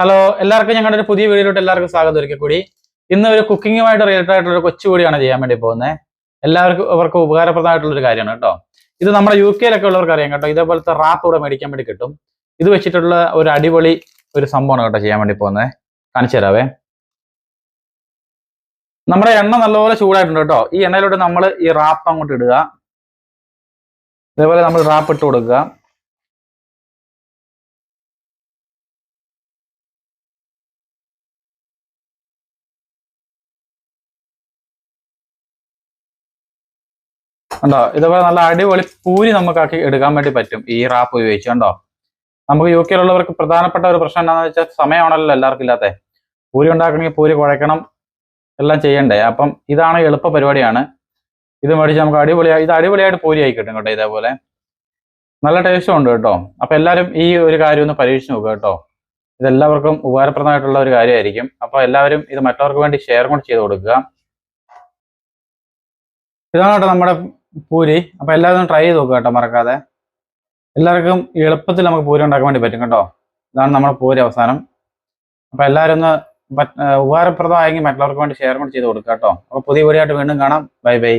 Hello എല്ലാവർക്കും ഞങ്ങളുടെ ഒരു പുതിയ വീഡിയോയിലോട്ട് എല്ലാവർക്കും സ്വാഗതം. ഒരിക്കൽ കൂടി ഇന്ന് ഒരു കുക്കിങ്ങുമായിട്ട് റിലേറ്റഡ് ആയിട്ടുള്ള ഒരു കൊച്ചു കൂടിയാണ് ചെയ്യാൻ വേണ്ടി പോകുന്നത്. എല്ലാവർക്കും അവർക്ക് ഉപകാരപ്രദമായിട്ടുള്ള ഒരു കാര്യമാണ് കേട്ടോ. ഇത് നമ്മുടെ യു കെയിലൊക്കെ ഉള്ളവർക്ക് അറിയാം കേട്ടോ. ഇതേപോലത്തെ റാപ്പ് ഇവിടെ മേടിക്കാൻ വേണ്ടി കിട്ടും. ഇത് വെച്ചിട്ടുള്ള ഒരു അടിപൊളി ഒരു സംഭവമാണ് കേട്ടോ ചെയ്യാൻ വേണ്ടി പോകുന്നത്. കാണിച്ചു തരാവേ. നമ്മുടെ എണ്ണ നല്ലപോലെ ചൂടായിട്ടുണ്ട് കേട്ടോ. ഈ എണ്ണയിലോട്ട് നമ്മൾ ഈ റാപ്പ് അങ്ങോട്ട് ഇടുക. ഇതേപോലെ നമ്മൾ റാപ്പ് ഇട്ട് കൊടുക്കുക. കണ്ടോ? ഇതുപോലെ നല്ല അടിപൊളി പൂരി നമുക്കാക്കി എടുക്കാൻ വേണ്ടി പറ്റും. ഈ റാപ്പ് ഉപയോഗിച്ച് കണ്ടോ? നമുക്ക് യു കെയിലുള്ളവർക്ക് പ്രധാനപ്പെട്ട ഒരു പ്രശ്നം എന്താണെന്ന് വെച്ചാൽ സമയമാണല്ലോ എല്ലാവർക്കും ഇല്ലാത്തേ. പൂരി ഉണ്ടാക്കണമെങ്കിൽ പൂരി കുഴക്കണം. എല്ലാം ചെയ്യണ്ടേ? അപ്പം ഇതാണ് എളുപ്പ പരിപാടിയാണ്. ഇത് മേടിച്ച് നമുക്ക് അടിപൊളിയായി ഇത് അടിപൊളിയായിട്ട് പൂരി ആയി കിട്ടും കേട്ടോ ഇതേപോലെ. നല്ല ടേസ്റ്റും ഉണ്ട് കേട്ടോ. അപ്പൊ എല്ലാവരും ഈ ഒരു കാര്യം ഒന്ന് പരീക്ഷിച്ച് നോക്കുക കേട്ടോ. ഇതെല്ലാവർക്കും ഉപകാരപ്രദമായിട്ടുള്ള ഒരു കാര്യമായിരിക്കും. അപ്പോൾ എല്ലാവരും ഇത് മറ്റവർക്ക് വേണ്ടി ഷെയർ കൂടി ചെയ്ത് കൊടുക്കുക. ഇതാണ് കേട്ടോ നമ്മുടെ പൂരി. അപ്പൊ എല്ലാവരും ട്രൈ ചെയ്ത് നോക്കുക കേട്ടോ മറക്കാതെ. എല്ലാവർക്കും എളുപ്പത്തിൽ നമുക്ക് പൂരി ഉണ്ടാക്കാൻ വേണ്ടി പറ്റും കേട്ടോ. ഇതാണ് നമ്മുടെ പൂരി അവസാനം. അപ്പൊ എല്ലാവരും ഒന്ന് ഉപകാരപ്രദമായെങ്കിൽ മറ്റുള്ളവർക്ക് വേണ്ടി ഷെയർ കൂടി ചെയ്ത് കൊടുക്കുക കേട്ടോ. അപ്പോൾ പുതിയ വീഡിയോ ആയിട്ട് വീണ്ടും കാണാം. Bye bye.